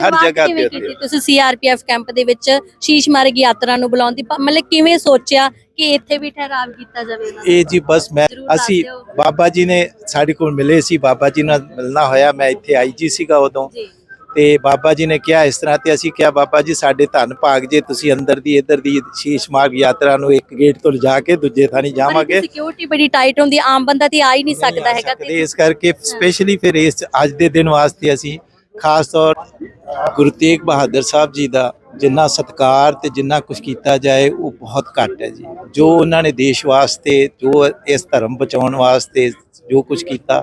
ਹਰ ਸ਼ੁਰੂਆਤ ਜਗ੍ਹਾ ਕਿਵੇਂ ਤੇ ਕੀਤੀ ਤੁਸੀਂ ਸੀਆਰਪੀਐਫ ਕੈਂਪ ਦੇ ਵਿੱਚ ਸ਼ੀਸ਼ ਮਾਰਗ ਯਾਤਰਾ ਨੂੰ ਬੁਲਾਉਣ ਦੀ ਪ- ਮਤਲਬ ਕਿਵੇਂ ਸੋਚਿਆ ਕਿ ਇੱਥੇ ਵੀ ਠਹਿਰਾਵ ਕੀਤਾ ਜਾਵੇ ਇਹਨਾਂ ਦਾ? ਇਹ ਜੀ ਬਸ ਮੈਂ ਜ਼ਰੂਰ ਅਸੀਂ। ਬਾਬਾ ਜੀ ਨੇ ਸਾਡੇ ਕੋਲ ਮਿਲੇ ਸੀ ਬਾਬਾ ਜੀ ਨਾਲ ਮਿਲਣਾ ਹੋਇਆ ਮੈਂ ਇੱਥੇ ਆਈਜੀ ਸੀਗਾ ਉਦੋਂ ਜੀ ਤੇ ਬਾਬਾ ਜੀ ਨੇ ਕਿਹਾ ਇਸ ਤਰ੍ਹਾਂ ਤੇ ਅਸੀਂ ਕਿਹਾ ਬਾਬਾ ਜੀ ਸਾਡੇ ਧੰਨ ਭਾਗ ਜੇ ਤੁਸੀਂ ਅੰਦਰ ਦੀ ਇੱਧਰ ਦੀ ਸ਼ੀਸ਼ ਮਾਰਗ ਯਾਤਰਾ ਨੂੰ ਇੱਕ ਗੇਟ ਤੋਂ ਲਿਜਾ ਕੇ ਦੂਜੇ ਥਾਂ ਨਹੀਂ ਜਾਵਾਂਗੇ ਸਿਕਿਉਰਿਟੀ ਬੜੀ ਟਾਈਟ ਹੁੰਦੀ ਹੈ, ਆਮ ਬੰਦਾ ਤੇ ਆ ਹੀ ਨਹੀਂ ਸਕਦਾ ਹੈਗਾ ਸਕਦੇ। ਇਸ ਕਰਕੇ ਸਪੈਸ਼ਲੀ ਫਿਰ ਇਸ ਅੱਜ ਦੇ ਦਿਨ ਵਾਸਤੇ ਅਸੀਂ ਖਾਸ ਤੌਰ ਗੁਰੂ ਤੇਗ ਬਹਾਦਰ ਸਾਹਿਬ ਜੀ ਦਾ ਜਿੰਨਾ ਸਤਕਾਰ ਤੇ ਜਿੰਨਾ ਕੁਝ ਕੀਤਾ ਜਾਏ ਉਹ ਬਹੁਤ ਘੱਟ ਹੈ ਜੀ। ਜੋ ਉਹਨਾਂ ਨੇ ਦੇਸ਼ ਵਾਸਤੇ ਜੋ ਇਸ ਧਰਮ ਬਚਾਉਣ ਵਾਸਤੇ ਜੋ ਕੁਝ ਕੀਤਾ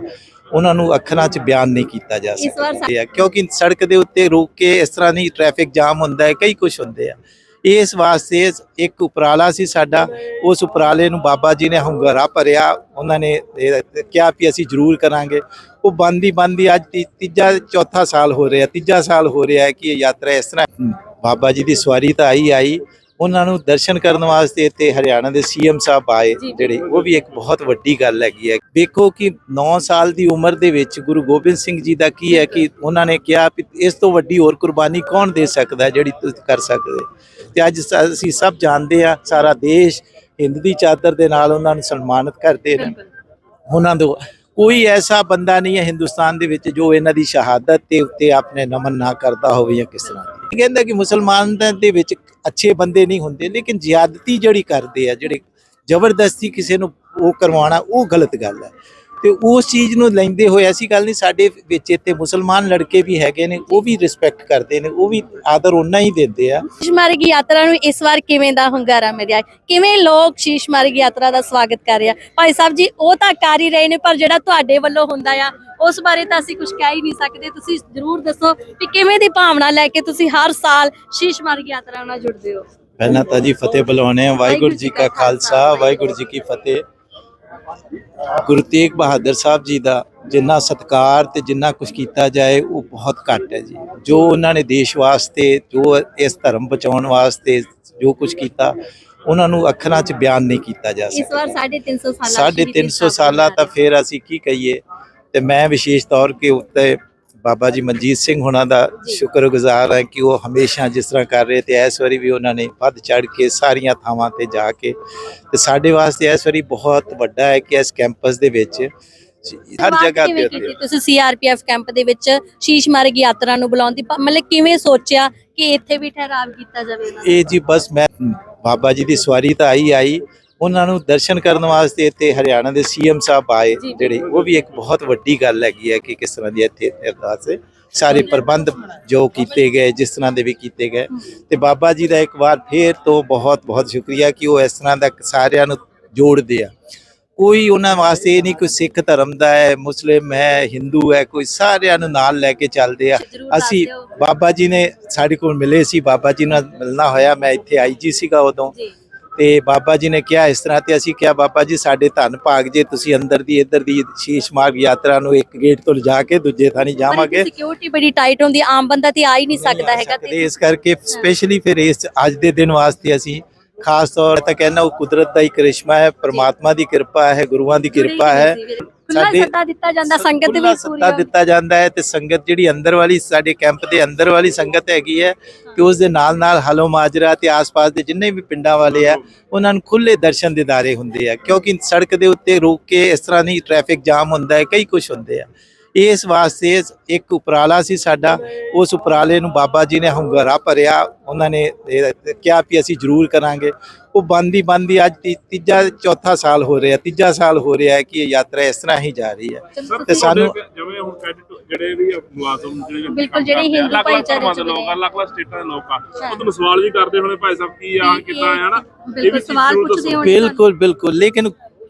ਉਹਨਾਂ ਨੂੰ ਅੱਖਰਾਂ 'ਚ ਬਿਆਨ ਨਹੀਂ ਕੀਤਾ ਜਾ ਸਕਦਾ। ਕਿਉਂਕਿ ਸੜਕ ਦੇ ਉੱਤੇ ਰੋਕ ਕੇ ਇਸ ਤਰ੍ਹਾਂ ਨਹੀਂ ਟ੍ਰੈਫਿਕ ਜਾਮ ਹੁੰਦਾ ਹੈ ਕਈ ਕੁਝ ਹੁੰਦੇ ਆ। ਇਸ ਵਾਸਤੇ ਇੱਕ ਉਪਰਾਲਾ ਸੀ ਸਾਡਾ ਉਸ ਉਪਰਾਲੇ ਨੂੰ ਬਾਬਾ ਜੀ ਨੇ ਹੰਗਾਰਾ ਭਰਿਆ ਉਹਨਾਂ ਨੇ ਕਿਹਾ ਵੀ ਅਸੀਂ ਜ਼ਰੂਰ ਕਰਾਂਗੇ। ਉਹ ਬੰਦੀ ਬੰਦੀ ਅੱਜ ਤੀ- ਤੀਜਾ ਚੌਥਾ ਸਾਲ ਹੋ ਰਿਹਾ ਤੀਜਾ ਸਾਲ ਹੋ ਰਿਹਾ ਹੈ ਕਿ ਇਹ ਯਾਤਰਾ ਇਸ ਤਰ੍ਹਾਂ ਬਾਬਾ ਜੀ ਦੀ ਸਵਾਰੀ ਤਾਂ ਆਈ ਆਈ। ਉਹਨਾਂ ਨੂੰ ਦਰਸ਼ਨ ਕਰਨ ਵਾਸਤੇ ਇੱਥੇ ਹਰਿਆਣਾ ਦੇ ਸੀਐਮ ਸਾਹਿਬ ਆਏ। ਜਿਹੜੇ ਉਹ ਵੀ ਇੱਕ ਬਹੁਤ ਵੱਡੀ ਗੱਲ ਹੈਗੀ ਹੈ। ਦੇਖੋ ਕਿ 9 ਸਾਲ ਦੀ ਉਮਰ ਦੇ ਵਿੱਚ ਗੁਰੂ ਗੋਬਿੰਦ ਸਿੰਘ ਜੀ ਦਾ ਕੀ ਹੈ ਕਿ ਉਹਨਾਂ ਨੇ ਕਿਹਾ ਵੀ ਇਸ ਤੋਂ ਵੱਡੀ ਹੋਰ ਕੁਰਬਾਨੀ ਕੌਣ ਦੇ ਸਕਦਾ ਹੈ ਜਿਹੜੀ ਤੁਸੀਂ ਕਰ ਸਕਦੇ। ਤੇ ਅੱਜ ਸ- ਅਸੀਂ ਸਭ ਜਾਣਦੇ ਆ ਸਾਰਾ ਦੇਸ਼ ਹਿੰਦ ਦੀ ਚਾਦਰ ਦੇ ਨਾਲ ਉਹਨਾਂ ਨੂੰ ਸਨਮਾਨਿਤ ਕਰਦੇ ਨੇ। ਉਹਨਾਂ ਤੋਂ ਕੋਈ ਐਸਾ ਬੰਦਾ ਨਹੀਂ ਹੈ ਹਿੰਦੁਸਤਾਨ ਦੇ ਵਿੱਚ ਜੋ ਇਹਨਾਂ ਦੀ ਸ਼ਹਾਦਤ ਦੇ ਉੱਤੇ ਆਪਣੇ ਨਮਨ ਨਾ ਕਰਦਾ ਹੋਵੇ ਜਾਂ ਕਿਸ ਤਰ੍ਹਾਂ ਕਹਿੰਦਾ ਕਿ ਮੁਸਲਮਾਨ ਦੇ ਵਿੱਚ ਅੱਛੇ ਬੰਦੇ ਨਹੀਂ ਹੁੰਦੇ, ਲੇਕਿਨ ਜ਼ਿਆਦਤੀ ਜਿਹੜੀ ਕਰਦੇ ਆ, ਜਿਹੜੇ ਜ਼ਬਰਦਸਤੀ ਕਿਸੇ ਨੂੰ ਉਹ ਕਰਵਾਉਣਾ, ਉਹ ਗਲਤ ਗੱਲ ਹੈ। ਤੇ ਉਸ ਚੀਜ਼ ਨੂੰ ਲੈਂਦੇ ਹੋਏ ਐਸੀ ਗੱਲ ਨਹੀਂ ਸਾਡੇ ਵਿੱਚ ਇੱਥੇ ਮੁਸਲਮਾਨ ਲੜਕੇ ਵੀ ਹੈਗੇ ਨੇ ਉਹ ਵੀ ਰਿਸਪੈਕਟ ਕਰਦੇ ਨੇ ਉਹ ਵੀ ਆਦਰ ਉਹਨਾਂ ਹੀ ਦਿੰਦੇ ਆ। ਸ਼ੀਸ਼ ਮਾਰਗ ਯਾਤਰਾ ਨੂੰ ਇਸ ਵਾਰ ਕਿਵੇਂ ਦਾ ਹੁੰਗਾਰਾ ਮਿਲਿਆ? ਕਿਵੇਂ ਲੋਕ ਸ਼ੀਸ਼ ਮਾਰਗ ਯਾਤਰਾ ਦਾ ਸਵਾਗਤ ਕਰ ਰਿਹਾ ਭਾਈ ਸਾਹਿਬ ਜੀ ਉਹ ਤਾਂ ਕਰ ਹੀ ਰਹੇ ਨੇ ਪਰ ਜਿਹੜਾ ਤੁਹਾਡੇ ਵੱਲੋਂ ਹੁੰਦਾ ਆ ਉਸ ਬਾਰੇ ਤਾਂ ਅਸੀਂ ਕੁਝ ਕਹਿ ਹੀ ਨਹੀਂ ਸਕਦੇ। ਤੁਸੀਂ ਜ਼ਰੂਰ ਦੱਸੋ ਕਿ ਕਿਵੇਂ ਦੀ ਭਾਵਨਾ ਲੈ ਕੇ ਤੁਸੀਂ ਹਰ ਸਾਲ ਸ਼ੀਸ਼ ਮਾਰਗ ਯਾਤਰਾ ਨਾਲ ਜੁੜਦੇ ਹੋ? ਪਹਿਲਾਂ ਤਾਂ ਜੀ ਫਤਿਹ ਬੁਲਾਉਣੇ ਆ ਵਾਹਿਗੁਰੂ ਜੀ ਕਾ ਖਾਲਸਾ ਵਾਹਿਗੁਰੂ ਜੀ ਕੀ ਫਤਿਹ। ਗੁਰੂ ਤੇਗ ਬਹਾਦਰ ਸਾਹਿਬ ਜੀ ਦਾ ਜਿੰਨਾ ਸਤਕਾਰ ਤੇ ਜਿੰਨਾ ਕੁਝ ਕੀਤਾ ਜਾਏ ਉਹ ਬਹੁਤ ਘੱਟ ਹੈ ਜੀ। ਜੋ ਉਹਨਾਂ ਨੇ ਦੇਸ਼ ਵਾਸਤੇ ਜੋ ਇਸ ਧਰਮ ਬਚਾਉਣ ਵਾਸਤੇ ਜੋ ਕੁਝ ਕੀਤਾ ਉਹਨਾਂ ਨੂੰ ਅੱਖਰਾਂ 'ਚ ਬਿਆਨ ਨਹੀਂ ਕੀਤਾ ਜਾ ਇਸ ਵਾਰ ਸਕਦਾ। 350 ਸਾਲਾ ਸਾਢੇ ਸ਼੍ਰੀ 300 ਸਾਹਿਬ ਸਾਲਾਂ ਦਾ ਤਾਂ ਫਿਰ ਅਸੀਂ ਕੀ ਕਹੀਏ ਤੇ ਮੈਂ ਵਿਸ਼ੇਸ਼ ਤੌਰ ਕੇ ਉੱਤੇ ਬਾਬਾ ਜੀ ਮਨਜੀਤ ਸਿੰਘ ਹੁਣਾਂ ਦਾ। ਸ਼ੁਕਰਗੁਜ਼ਾਰ ਹਾਂ ਕਿ ਉਹ ਹਮੇਸ਼ਾ ਜਿਸ ਤਰ੍ਹਾਂ ਕਰ ਰਹੇ ਤੇ ਇਸ ਵਾਰੀ ਵੀ ਉਹਨਾਂ ਨੇ ਵੱਧ ਚੜ ਕੇ ਸਾਰੀਆਂ ਥਾਵਾਂ ਤੇ ਜਾ ਕੇ ਤੇ ਸਾਡੇ ਵਾਸਤੇ ਇਸ ਵਾਰੀ ਬਹੁਤ ਵੱਡਾ ਹੈ ਕਿ ਇਸ ਕੈਂਪਸ ਦੇ ਵਿੱਚ ਹਰ ਜਗ੍ਹਾ ਤੇ ਤੁਸੀਂ ਸੀਆਰਪੀਐਫ ਕੈਂਪ ਦੇ ਵਿੱਚ ਸ਼ੀਸ਼ ਮਾਰਗ ਯਾਤਰਾ ਨੂੰ ਬੁਲਾਉਣ ਦੀ ਮਤਲਬ ਕਿਵੇਂ ਸੋਚਿਆ ਕਿ ਇੱਥੇ ਵੀ ਠਹਿਰਾਵ ਕੀਤਾ ਜਾਵੇ? ਇਹ ਜੀ ਬਸ ਮੈਂ ਬਾਬਾ ਜੀ ਦੀ ਸਵਾਰੀ ਤਾਂ ਆਈ ਆਈ ਉਹਨਾਂ ਨੂੰ ਦਰਸ਼ਨ ਕਰਨ ਵਾਸਤੇ ਇੱਥੇ ਹਰਿਆਣਾ ਦੇ ਸੀਐਮ ਸਾਹਿਬ ਆਏ ਜੀ, ਜੀ। ਜਿਹੜੇ ਉਹ ਵੀ ਇੱਕ ਬਹੁਤ ਵੱਡੀ ਗੱਲ ਹੈਗੀ ਹੈ ਕਿ ਕਿਸ ਤਰ੍ਹਾਂ ਦੀ ਇੱਥੇ ਅਰਦਾਸ ਸਾਰੇ ਪ੍ਰਬੰਧ ਜੋ ਕੀਤੇ ਗਏ ਜਿਸ ਤਰ੍ਹਾਂ ਦੇ ਵੀ ਕੀਤੇ ਗਏ। ਤੇ ਬਾਬਾ ਜੀ ਦਾ ਇੱਕ ਵਾਰ ਫੇਰ ਤੋਂ ਬਹੁਤ ਬਹੁਤ ਸ਼ੁਕਰੀਆ ਕਿ ਉਹ ਇਸ ਤਰ੍ਹਾਂ ਦਾ ਸਾਰਿਆਂ ਨੂੰ ਜੋੜਦੇ ਆ। ਕੋਈ ਉਹਨਾਂ ਵਾਸਤੇ ਇਹ ਨਹੀਂ ਕੋਈ ਸਿੱਖ ਧਰਮ ਦਾ ਹੈ ਮੁਸਲਿਮ ਹੈ ਹਿੰਦੂ ਹੈ ਕੋਈ ਸਾਰਿਆਂ ਨੂੰ ਨਾਲ ਲੈ ਕੇ ਚੱਲਦੇ ਆ। ਅਸੀਂ। ਬਾਬਾ ਜੀ ਨੇ ਸਾਡੇ ਕੋਲ ਮਿਲੇ ਸੀ ਬਾਬਾ ਜੀ ਨਾਲ ਮਿਲਣਾ ਹੋਇਆ। ਮੈਂ ਇੱਥੇ ਆਈਜੀ ਸੀਗਾ ਉਦੋਂ। ਜੀ। ਤੇ ਬਾਬਾ ਜੀ ਨੇ ਕਿਹਾ ਇਸ ਤਰ੍ਹਾਂ ਤੇ ਅਸੀਂ ਕਿਹਾ ਬਾਬਾ ਜੀ ਸਾਡੇ ਧੰਨ ਭਾਗ ਜੇ ਤੁਸੀਂ ਅੰਦਰ ਦੀ ਇੱਧਰ ਦੀ ਸ਼ੀਸ਼ ਮਾਰਗ ਯਾਤਰਾ ਨੂੰ ਇੱਕ ਗੇਟ ਤੋਂ ਲਿਜਾ ਕੇ ਦੂਜੇ ਥਾਂ ਨਹੀਂ ਜਾਵਾਂਗੇ। ਸਿਕਿਉਰਿਟੀ ਬੜੀ ਟਾਈਟ ਹੁੰਦੀ ਆਮ ਬੰਦਾ ਤੇ ਆ ਹੀ ਨਹੀਂ ਸਕਦਾ ਹੈਗਾ ਸਕਦੇ। ਇਸ ਕਰਕੇ ਸਪੈਸ਼ਲੀ ਫਿਰ ਇਸ ਅੱਜ ਦੇ ਦਿਨ ਵਾਸਤੇ ਅਸੀਂ ਖਾਸ ਤੌਰ ਤੇ ਕਹਿੰਦਾ ਉਹ ਕੁਦਰਤ ਦਾ ਹੀ ਕਰਿਸ਼ਮਾ ਹੈ ਪ੍ਰਮਾਤਮਾ ਦੀ ਕਿਰਪਾ ਹੈ ਗੁਰੂਆਂ ਦੀ ਕਿਰਪਾ ਹੈ। ਖੁੱਲਾ ਸਾਡੇ- ਸੱਦਾ ਦਿੱਤਾ ਜਾਂਦਾ ਸੰਗਤ ਵੀ ਖੁੱਲ੍ਹਾ ਪੂਰੀ ਸੱਦਾ ਦਿੱਤਾ ਜਾਂਦਾ ਹੈ ਤੇ ਸੰਗਤ ਜਿਹੜੀ ਅੰਦਰ ਵਾਲੀ ਸਾਡੇ ਕੈਂਪ ਦੇ ਅੰਦਰ ਵਾਲੀ ਸੰਗਤ ਹੈਗੀ ਹੈ ਕਿ ਉਸ ਦੇ ਨਾਲ ਨਾਲ ਹਲੋ ਮਾਜਰਾ ਤੇ ਆਸ-ਪਾਸ ਦੇ ਜਿੰਨੇ ਵੀ ਪਿੰਡਾਂ ਵਾਲੇ ਆ ਉਹਨਾਂ ਨੂੰ ਖੁੱਲੇ ਦਰਸ਼ਨ ਦਿਦਾਰੇ ਹੁੰਦੇ ਆ ਕਿਉਂਕਿ ਸੜਕ ਦੇ ਉੱਤੇ ਰੋਕ ਕੇ ਇਸ ਤਰ੍ਹਾਂ ਨਹੀਂ ਟ੍ਰੈਫਿਕ ਜਾਮ ਹੁੰਦਾ ਹੈ ਕਈ ਕੁਝ ਹੁੰਦੇ ਆ। ਇਸ ਵਾਸਤੇ ਇੱਕ ਉਪਰਾਲਾ ਸੀ ਸਾਡਾ ਉਸ ਉਪਰਾਲੇ ਨੂੰ ਬਾਬਾ ਜੀ ਨੇ ਹੰਗਾਰਾ ਭਰਿਆ ਉਹਨਾਂ ਨੇ ਇਹ ਕਿਹਾ ਵੀ ਅਸੀਂ ਜ਼ਰੂਰ ਕਰਾਂਗੇ। ਉਹ ਬੰਦੀ ਬੰਦੀ ਅੱਜ ਤੀ- ਤੀਜਾ ਚੌਥਾ ਸਾਲ ਹੋ ਰਿਹਾ ਤੀਜਾ ਸਾਲ ਹੋ ਰਿਹਾ ਹੈ ਕਿ ਇਹ ਯਾਤਰਾ ਇਸ ਤਰ੍ਹਾਂ ਹੀ ਜਾ ਰਹੀ ਹੈ ਤੇ ਸਾਨੂੰ ਜਿਵੇਂ ਹੁਣ ਕੈਡਿਟ ਜਿਹੜੇ ਵੀ ਮੁਲਾਜ਼ਮ ਜਿਹੜੇ ਬਿਲਕੁਲ, ਜਿਹੜੇ ਹਿੰਦੂ ਅਲੱਗ-ਅਲੱਗ ਭਾਈਚਾਰੇ ਧਰਮਾਂ ਚ ਦੇ ਵੀ ਲੋਕ ਨੇ। ਅਲੱਗ-ਅਲੱਗ ਸਟੇਟਾਂ ਦੇ ਲੋਕ ਆ ਉਹ ਤੁਹਾਨੂੰ ਸਵਾਲ ਵੀ ਕਰਦੇ ਹੋਣੇ ਭਾਈ ਸਾਹਿਬ ਕੀ ਆ ਇਹ- ਕਿਦਾਂ ਹੈ ਨਾ ਬਿਲਕੁਲ ਸਵਾਲ ਜ਼ਰੂਰ ਪੁੱਛਦੇ ਦੱਸੋ। ਹੋਣੇ ਬਿਲਕੁਲ ਬਿਲਕੁਲ ਲੇਕਿਨ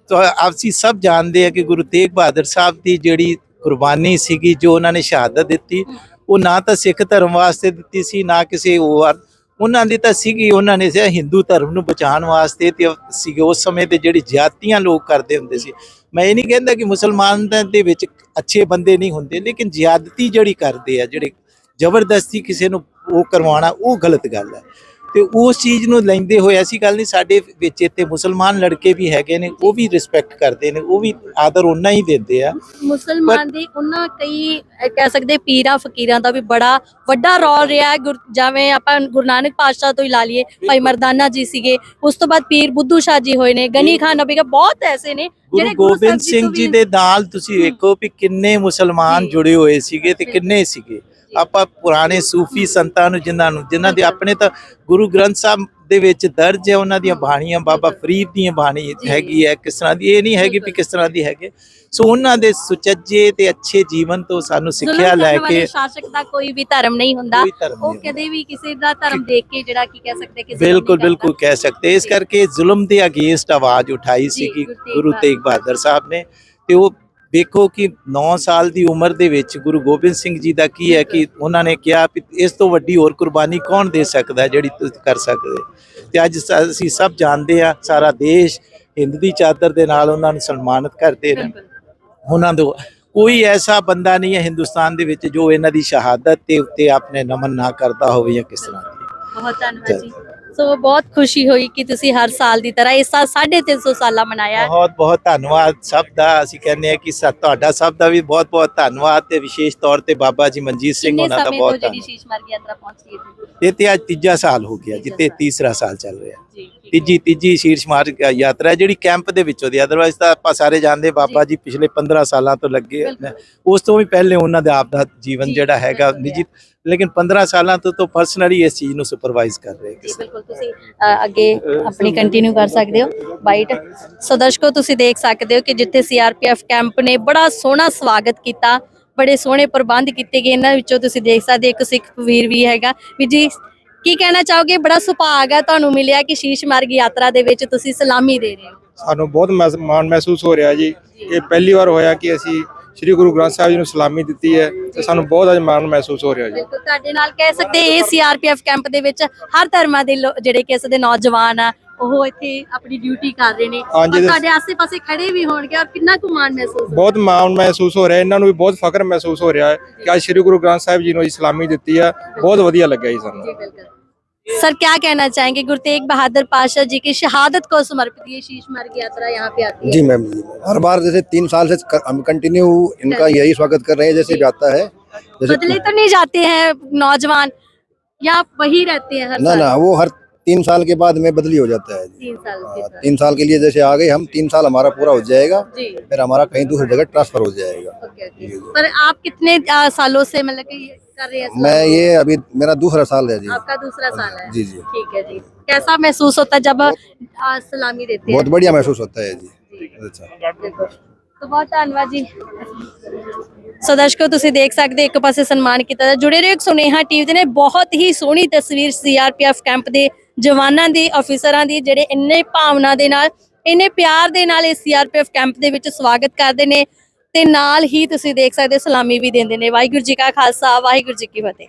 ਤੁਹਾ- ਅਸੀਂ ਸਭ ਜਾਣਦੇ ਆ ਕਿ ਗੁਰੂ ਤੇਗ ਬਹਾਦਰ ਸਾਹਿਬ ਦੀ ਜਿਹੜੀ ਕੁਰਬਾਨੀ ਸੀਗੀ ਜੋ ਉਹਨਾਂ ਨੇ ਸ਼ਹਾਦਤ ਦਿੱਤੀ ਉਹ ਨਾ ਤਾਂ ਸਿੱਖ ਧਰਮ ਵਾਸਤੇ ਦਿੱਤੀ ਸੀ ਨਾ ਕਿਸੇ ਹੋਰ ਉਹਨਾਂ ਦੀ ਤਾਂ ਸੀਗੀ, ਉਹਨਾਂ ਨੇ ਸੀ ਹਿੰਦੂ ਧਰਮ ਨੂੰ ਬਚਾਉਣ ਵਾਸਤੇ ਤੇ ਸੀਗੇ, ਉਸ ਸਮੇਂ ਤੇ ਜਿਹੜੀ ਜ਼ਿਆਤੀਆਂ ਲੋਕ ਕਰਦੇ ਹੁੰਦੇ ਸੀ। ਮੈਂ ਇਹ ਨਹੀਂ ਕਹਿੰਦਾ ਕਿ ਮੁਸਲਮਾਨ ਦੇ ਵਿੱਚ ਅੱਛੇ ਬੰਦੇ ਨਹੀਂ ਹੁੰਦੇ, ਲੇਕਿਨ ਜ਼ਿਆਦਤੀ ਜਿਹੜੀ ਕਰਦੇ ਆ, ਜਿਹੜੇ ਜ਼ਬਰਦਸਤੀ ਕਿਸੇ ਨੂੰ ਉਹ ਕਰਵਾਉਣਾ, ਉਹ ਗਲਤ ਗੱਲ ਹੈ। ਤੇ ਉਸ ਚੀਜ਼ ਨੂੰ ਲੈਂਦੇ ਹੋਏ ਐਸੀ ਗੱਲ ਨਹੀਂ ਸਾਡੇ ਵਿੱਚ ਇੱਥੇ ਮੁਸਲਮਾਨ ਲੜਕੇ ਵੀ ਹੈਗੇ ਨੇ ਉਹ ਵੀ ਰਿਸਪੈਕਟ ਕਰਦੇ ਨੇ ਉਹ ਵੀ ਆਦਰ ਉਹਨਾਂ ਹੀ ਦਿੰਦੇ ਆ। ਮੁਸਲਮਾਨ ਦੇ ਉਹਨਾਂ ਕਈ ਕਹਿ ਸਕਦੇ ਪੀਰਾਂ ਫਕੀਰਾਂ ਦਾ ਵੀ ਬੜਾ ਵੱਡਾ ਰੋਲ ਰਿਹਾ ਹੈ ਜਿਵੇਂ ਆਪਾਂ ਗੁਰੂ ਨਾਨਕ ਪਾਤਸ਼ਾਹ ਤੋਂ ਹੀ ਲਾ ਲਈਏ ਭਾਈ ਮਰਦਾਨਾ ਜੀ ਸੀਗੇ ਉਸ ਤੋਂ ਬਾਅਦ ਪੀਰ ਬੁੱਧੂ ਸ਼ਾਹ ਜੀ ਹੋਏ ਨੇ ਗਨੀ ਖਾਨ ਨਬੀ ਬਹੁਤ ਐਸੇ ਨੇ ਗੁਰੂ ਗੋਬਿੰਦ ਸਿੰਘ ਜੀ ਦੇ ਨਾਲ ਤੁਸੀਂ ਵੇਖੋ ਵੀ ਕਿੰਨੇ ਮੁਸਲਮਾਨ। ਜੁੜੇ ਹੋਏ ਸੀਗੇ ਤੇ ਕਿੰਨੇ ਸੀਗੇ। ਆਪਾਂ ਪੁਰਾਣੇ ਸੂਫੀ ਸੰਤਾਂ ਨੂੰ ਜਿਨ੍ਹਾਂ ਨੂੰ ਜਿਨ੍ਹਾਂ ਦੇ ਆਪਣੇ ਤਾਂ ਗੁਰੂ ਗ੍ਰੰਥ ਸਾਹਿਬ ਦੇ ਵਿੱਚ ਦਰਜ ਹੈ ਉਹਨਾਂ ਦੀਆਂ ਬਾਣੀਆਂ ਬਾਬਾ ਫਰੀਦ ਦੀਆਂ ਬਾਣੀ। ਹੈਗੀ ਹੈ ਕਿਸ ਤਰ੍ਹਾਂ ਦੀ ਇਹ ਨਹੀਂ ਹੈਗੀ ਵੀ। ਕਿਸ ਤਰ੍ਹਾਂ ਦੀ ਹੈਗੇ। ਸੋ ਉਹਨਾਂ ਦੇ ਸੁਚੱਜੇ ਤੇ ਅੱਛੇ ਜੀਵਨ ਤੋਂ ਸਾਨੂੰ ਸਿੱਖਿਆ ਲੈ ਕੇ ਸ਼ਾਸਕ ਦਾ ਕੋਈ ਵੀ ਧਰਮ ਨਹੀਂ ਹੁੰਦਾ। ਉਹ ਕਦੇ ਵੀ ਕਿਸੇ ਦਾ ਧਰਮ ਦੇਖ ਕੇ ਜਿਹੜਾ ਕੀ ਕਹਿ ਸਕਦੇ ਕਿ ਜ਼ੁਲਮ ਬਿਲਕੁਲ। ਬਿਲਕੁਲ ਕਹਿ ਸਕਦੇ। ਇਸ ਕਰਕੇ ਜ਼ੁਲਮ ਦੇ ਅਗੇਂਸਟ ਆਵਾਜ਼ ਉਠਾਈ ਸੀ ਕਿ ਗੁਰੂ ਤੇਗ ਬਹਾਦਰ ਸਾਹਿਬ ਨੇ। ਤੇ ਉਹ ਵੇਖੋ ਕਿ 9 ਸਾਲ ਦੀ ਉਮਰ ਦੇ ਵਿੱਚ ਗੁਰੂ ਗੋਬਿੰਦ ਸਿੰਘ ਜੀ ਦਾ ਕੀ ਹੈ ਕਿ ਉਹਨਾਂ ਨੇ ਕਿਹਾ ਕਿ ਇਸ ਤੋਂ ਵੱਡੀ ਹੋਰ ਕੁਰਬਾਨੀ ਕੌਣ ਦੇ ਸਕਦਾ ਜਿਹੜੀ ਤੁਸੀਂ ਕਰ ਸਕਦੇ ਤੇ ਅੱਜ ਅਸੀਂ ਸਭ ਜਾਣਦੇ ਆ ਸਾਰਾ ਦੇਸ਼ ਹਿੰਦ ਦੀ ਚਾਦਰ ਦੇ ਨਾਲ ਉਹਨਾਂ ਨੂੰ ਸਨਮਾਨਿਤ ਕਰਦੇ ਨੇ। ਉਹਨਾਂ ਤੋਂ ਕੋਈ ਐਸਾ ਬੰਦਾ ਨਹੀਂ ਹੈ ਹਿੰਦੁਸਤਾਨ ਦੇ ਵਿੱਚ ਜੋ ਇਹਨਾਂ ਦੀ ਸ਼ਹਾਦਤ ਦੇ ਉੱਤੇ ਆਪਣੇ ਨਮਨ ਨਾ ਕਰਦਾ ਹੋਵੇ ਜਾਂ ਕਿਸ ਤਰ੍ਹਾਂ ਦੀ। ਬਹੁਤ ਧੰਨਵਾਦ ਜੀ। ਸੋ ਬਹੁਤ ਖੁਸ਼ੀ ਹੋਈ ਕਿ ਤੁਸੀਂ ਹਰ ਸਾਲ ਦੀ ਤਰ੍ਹਾਂ ਇਸ ਸਾਲ 350 ਸਾਲਾ ਮਨਾਇਆ। ਹੈ। ਬਹੁਤ ਬਹੁਤ ਧੰਨਵਾਦ ਸਭ ਦਾ। ਅਸੀਂ ਕਹਿੰਦੇ ਆ ਕਿ ਸਾ- ਤੁਹਾਡਾ ਸਭ ਦਾ ਵੀ ਬਹੁਤ ਬਹੁਤ ਧੰਨਵਾਦ ਤੇ ਵਿਸ਼ੇਸ਼ ਤੌਰ ਤੇ ਬਾਬਾ ਜੀ ਮਨਜੀਤ ਸਿੰਘ ਕਿੰਨੇ ਹੋਣਾ ਦਾ ਸਮੇਂ ਤੋਂ ਬਹੁਤ ਜਿਹੜੀ ਧੰਨਵਾਦ। ਸ਼ੀਸ਼ ਮਾਰਗ ਯਾਤਰਾ ਪਹੁੰਚ ਰਹੀ ਹੈ ਇਹ ਤੇ ਅੱਜ ਤੀਜਾ ਸਾਲ ਹੋ ਗਿਆ ਜਿੱਤੇ ਤੀਸਰਾ ਸਾਲ ਚੱਲ ਰਿਹਾ। ਜੀ। ਤੀਜੀ ਤੀਜੀ ਸ਼ੀਰਸ਼ ਮਾਰਗ ਯਾਤਰਾ ਹੈ ਜਿਹੜੀ ਕੈਂਪ ਦੇ ਵਿੱਚੋਂ ਦੀ ਅਦਰਵਾਇਜ਼ ਤਾਂ ਆਪਾਂ ਸਾਰੇ ਜਾਣਦੇ ਬਾਬਾ ਜੀ ਪਿਛਲੇ 15 ਸਾਲਾਂ ਤੋਂ ਲੱਗੇ। ਉਸ ਤੋਂ ਵੀ ਪਹਿਲੇ ਉਹਨਾਂ ਦਾ ਆਪ ਦਾ ਜੀਵਨ ਜਿਹੜਾ ਹੈਗਾ ਨਿੱਜੀ ਲੇਕਿਨ 15 ਸਾਲਾਂ ਤੋਂ ਤਾਂ ਪਰਸਨਲੀ ਇਸ ਚੀਜ਼ ਨੂੰ ਸੁਪਰਵਾਈਜ਼ ਕਰ ਰਹੇ ਜੀ ਬਿਲਕੁਲ। ਤੁਸੀਂ ਅੱਗੇ ਆਪਣੀ ਕੰਟੀਨਿਊ ਕਰ ਸਕਦੇ ਹੋ। ਬਾਈਟ ਸੋ ਦਰਸ਼ਕੋ ਤੁਸੀਂ ਦੇਖ ਸਕਦੇ ਹੋ ਕਿ ਜਿੱਥੇ ਸੀਆਰਪੀਐਫ ਕੈਂਪ ਨੇ ਬੜਾ ਸੋਹਣਾ ਸਵਾਗਤ ਕੀਤਾ ਬੜੇ ਸੋਹਣੇ ਪ੍ਰਬੰਧ ਕੀਤੇ ਗਏ। ਇਹਨਾਂ ਵਿੱਚੋਂ ਤੁਸੀਂ ਦੇਖ ਸਕਦੇ ਇੱਕ ਸਿੱਖ ਵੀਰ ਵੀ ਹੈਗਾ। ਵੀ ਜੀ ਕੀ ਕਹਿਣਾ ਚਾਹੋਗੇ? ਬੜਾ ਸੁਭਾਗ ਹੈ ਤੁਹਾਨੂੰ ਮਿਲਿਆ ਕਿ ਸ਼ੀਸ਼ ਮਾਰਗ ਯਾਤਰਾ ਦੇ ਵਿੱਚ ਤੁਸੀਂ ਸਲਾਮੀ ਦੇ ਰਹੇ ਹੋ। ਸਾਨੂੰ ਬਹੁਤ ਮਹਿਸ- ਮਾਣ ਮਹਿਸੂਸ ਹੋ ਰਿਹਾ ਜੀ। ਇਹ ਪਹਿਲੀ ਵਾਰ ਹੋਇਆ ਕਿ ਅਸੀਂ ਸ੍ਰੀ ਗੁਰੂ ਗ੍ਰੰਥ ਸਾਹਿਬ ਜੀ ਨੂੰ ਸਲਾਮੀ ਦਿੱਤੀ ਹੈ ਤੇ ਸਾਨੂੰ ਬਹੁਤ ਅੱਜ ਮਾਣ ਮਹਿਸੂਸ ਹੋ ਰਿਹਾ ਜੀ। ਬਿਲਕੁਲ ਤੁਹਾਡੇ ਨਾਲ ਕਹਿ ਸਕਦੇ ਇਹ ਸੀਆਰਪੀਐਫ ਕੈਂਪ ਦੇ ਵਿੱਚ ਹਰ ਧਰਮਾਂ ਦੇ ਲੋ- ਜਿਹੜੇ ਕਿਸੇ ਦੇ ਨੌਜਵਾਨ ਆ ਉਹ ਇੱਥੇ ਆਪਣੀ ਡਿਊਟੀ ਕਰ ਰਹੇ ਨੇ ਹਾਂਜੀ, ਔਰ ਤੇ- ਤੁਹਾਡੇ ਆਸੇ-ਪਾਸੇ ਖੜੇ ਵੀ ਹੋਣਗੇ ਔਰ ਕਿੰਨਾ ਕੁ ਮਾਣ ਮਹਿਸੂਸ ਹੋ ਬਹੁਤ ਮਾਣ ਮਹਿਸੂਸ ਹੋ ਰਿਹਾ ਇਹਨਾਂ ਨੂੰ ਵੀ ਬਹੁਤ ਫਖਰ ਮਹਿਸੂਸ ਹੋ ਰਿਹਾ ਹੈ ਕਿ ਅੱਜ ਸ੍ਰੀ ਗੁਰੂ ਗ੍ਰੰਥ ਸਾਹਿਬ ਜੀ ਨੂੰ ਜੀ ਸਲਾਮੀ ਦਿੱਤੀ ਹੈ ਬਹੁਤ ਵਧੀਆ ਲੱਗਿਆ ਜੀ ਸਾਨੂੰ सर क्या कहना चाहेंगे गुरु तेग बहादुर पाशाह जी की शहादत को समर्पित ये शीश मार्ग यात्रा यहाँ पे आती है जी मैम जी मैम। हर बार जैसे तीन साल से क- हम कंटिन्यू इनका यही स्वागत कर रहे हैं जैसे भी आता है जैसे बदले तो नहीं जाते हैं नौजवान या वही रहते हैं हर ना साल? ना वो हर तीन साल के बाद में बदली हो जाता है जी तीन साल के हाँ, साथ। तीन साल के लिए जैसे आ गए हम तीन साल हमारा पूरा हो जाएगा जी फिर हमारा कहीं दूसरी जगह ट्रांसफर हो जाएगा ओके ओके जी, जी। पर आप कितने आ, सालों से मतलब कि ये कर रहे हैं मैं ये अभी मेरा दूसरा साल है जी आपका दूसरा साल है जी जी ठीक है जी कैसा महसूस होता है जब आ, सलामी देते हैं बहुत बढ़िया महसूस होता है जी अच्छा तो बहुत ਧੰਨਵਾਦ ਜੀ ਸੋ ਦਰਸ਼ਕੋ ਤੁਸੀਂ ਦੇਖ ਸਕਦੇ ਹੋ ਇੱਕ ਪਾਸੇ ਸਨਮਾਨ ਕੀਤਾ ਜਾ ਜੁੜੇ ਰਹੋ ਇੱਕ ਸੁਨੇਹਾ ਟੀਵੀ ਦੇ ਨੇ ਬਹੁਤ ਹੀ ਸੋਹਣੀ ਤਸਵੀਰ ਸੀਆਰਪੀਐਫ ਕੈਂਪ ਦੇ ਜਵਾਨਾਂ ਦੀ ਅਫੀਸਰਾਂ ਦੀ, ਜਿਹੜੇ ਇੰਨੇ ਭਾਵਨਾ ਦੇ ਨਾਲ, ਇੰਨੇ ਪਿਆਰ ਦੇ ਨਾਲ ਇਸ ਸੀਆਰਪੀਐਫ ਕੈਂਪ ਦੇ ਵਿੱਚ ਸਵਾਗਤ ਕਰਦੇ ਨੇ, ਤੇ ਨਾਲ ਹੀ ਤੁਸੀਂ ਦੇਖ ਸਕਦੇ ਹੋ ਸਲਾਮੀ ਵੀ ਦਿੰਦੇ ਨੇ। ਵਾਹਿਗੁਰੂ ਜੀ ਕਾ ਖਾਲਸਾ, ਵਾਹਿਗੁਰੂ ਜੀ ਕੀ ਫਤਿਹ।